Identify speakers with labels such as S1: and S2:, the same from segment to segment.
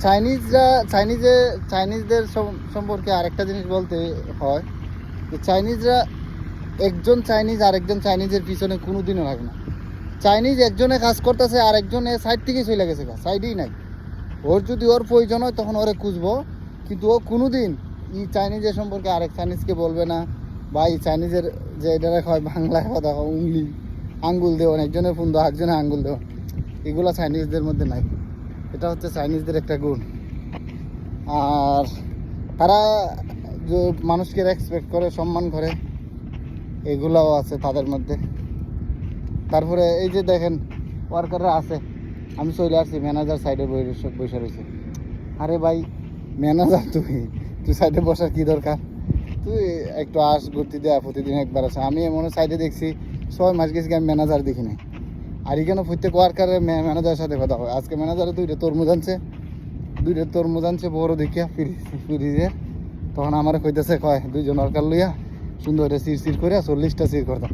S1: চাইনিজরা চাইনিজে চাইনিজদের সম- সম্পর্কে আরেকটা জিনিস বলতে হয় যে চাইনিজরা একজন চাইনিজ আরেকজন চাইনিজের পিছনে কোনো দিনও লাগে না। চাইনিজ একজনে কাজ করতেছে আর একজনে সাইড থেকেই চলে গেছে সাইডেই নাই। ওর যদি ওর প্রয়োজন হয়, তখন ওরে খুঁজবো। কিন্তু ও কোনো দিন ই চাইনিজের সম্পর্কে আরেক চাইনিজকে বলবে না। বা এই চাইনিজের যে এটা হয় বাংলায় কথা উংলি, আঙ্গুল দেওয়া একজনের ফোন দেওয়া একজনের আঙ্গুল দেওয়া এগুলো চাইনিজদের মধ্যে নাই। এটা হচ্ছে চাইনিজদের একটা গুণ। আর তারা যে মানুষকে রেসপেক্ট করে, সম্মান করে, এগুলাও আছে তাদের মধ্যে। তারপরে এই যে দেখেন ওয়ার্কাররা আছে। আমি চলে আসছি ম্যানেজার সাইডে বসে রয়েছে। আরে ভাই ম্যানেজার তুই তুই সাইডে বসার কি দরকার? তুই একটু আস, ঘুরতে দেয়া প্রতিদিন একবার আসে। আমি এমন সাইডে দেখছি, ছয় মাস গেছি আমি ম্যানেজার দেখি নাই আর এখানে প্রত্যেক ওয়ার্কারের ম্যানেজারের সাথে কথা হয়। আজকে ম্যানেজারে দুইটা তরমুজ আনছে। দুইটা তরমুজ আনছে, বড় দেখিয়া ফ্রিজ তখন আমার কইতেছে, কয়, দুইজন ওয়ার্কার লইয়া সুন্দর করে সির সির করে চল্লিশটা সির করতাম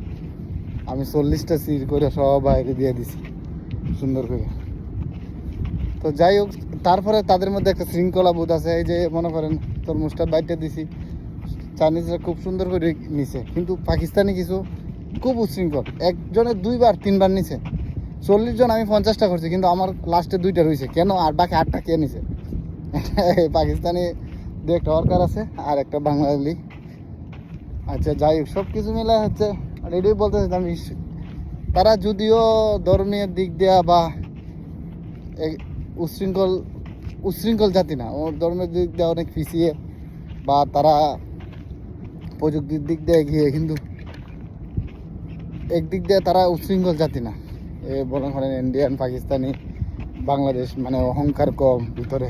S1: আমি চল্লিশটা সির করে সব বাইরে দিয়ে দিছি, সুন্দর করে তো যাই হোক, তারপরে তাদের মধ্যে একটা শৃঙ্খলা বোধ আছে। এই যে মনে করেন, তরমুজটা বাইটে দিছি। চাইনিজরা খুব সুন্দর করে নিছে। কিন্তু পাকিস্তানি কিছু খুব উশৃঙ্খল একজনের দুইবার, তিনবার নিছে। চল্লিশ জন আমি পঞ্চাশটা করছি, কিন্তু আমার লাস্টে দুইটা রয়েছে কেন? আর বাকি আটটা কে নিছে? পাকিস্তানি দু একটা ওয়ার্কার আছে, আর একটা বাঙালি আচ্ছা যাই হোক সব কিছু মিলে হচ্ছে এটাই বলতে ইস- তারা যদিও ধর্মীয় দিক দেয়া বা উচ্ছৃঙ্খল উচ্ছৃঙ্খল জাতি না ওর ধর্মের দিক দিয়ে অনেক পিছিয়ে বা তারা প্রযুক্তির দিক দিয়ে এগিয়ে, কিন্তু একদিক দিয়ে তারা উচ্ছৃঙ্খল জাতি না। মনে করেন ইন্ডিয়ান পাকিস্তানি বাংলাদেশ মানে অহংকার কম ভিতরে।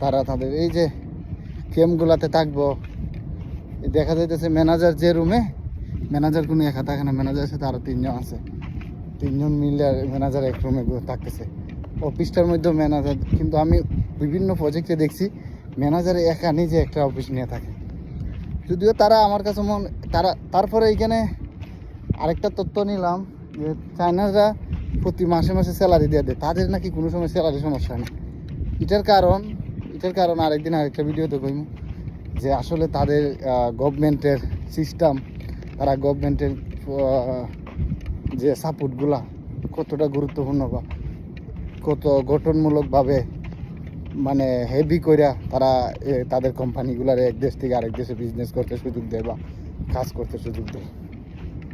S1: তারা তাদের এই যে ক্যাম্পগুলাতে থাকব, দেখা যাইতেছে ম্যানেজার যে রুমে ম্যানেজার কোনো একা থাকে না ম্যানেজার সাথে আরও তিনজন আছে। তিনজন মিলে ম্যানেজার এক রুমে থাকতেছে। অফিসটার মধ্যেও ম্যানেজার কিন্তু আমি বিভিন্ন প্রজেক্টে দেখছি ম্যানেজার একা নিজে একটা অফিস নিয়ে থাকে। যদিও তারা আমার কাছে মন তারা তারপরে এইখানে আরেকটা তথ্য নিলাম চায়নারা প্রতি মাসে মাসে স্যালারি দিয়ে দেয়। তাদের নাকি কোনো সময় স্যালারি সমস্যা নেই এটার কারণ এটার কারণ আরেকদিন আরেকটা ভিডিওতে কইম, যে আসলে তাদের গভর্নমেন্টের সিস্টেম তারা গভর্নমেন্টের যে সাপোর্টগুলা কতটা গুরুত্বপূর্ণ বা কত গঠনমূলকভাবে মানে হেভি কইরা তারা তাদের কোম্পানিগুলার এক দেশ থেকে আরেক দেশে বিজনেস করতে সুযোগ দেয় বা কাজ করতে সুযোগ দেয়।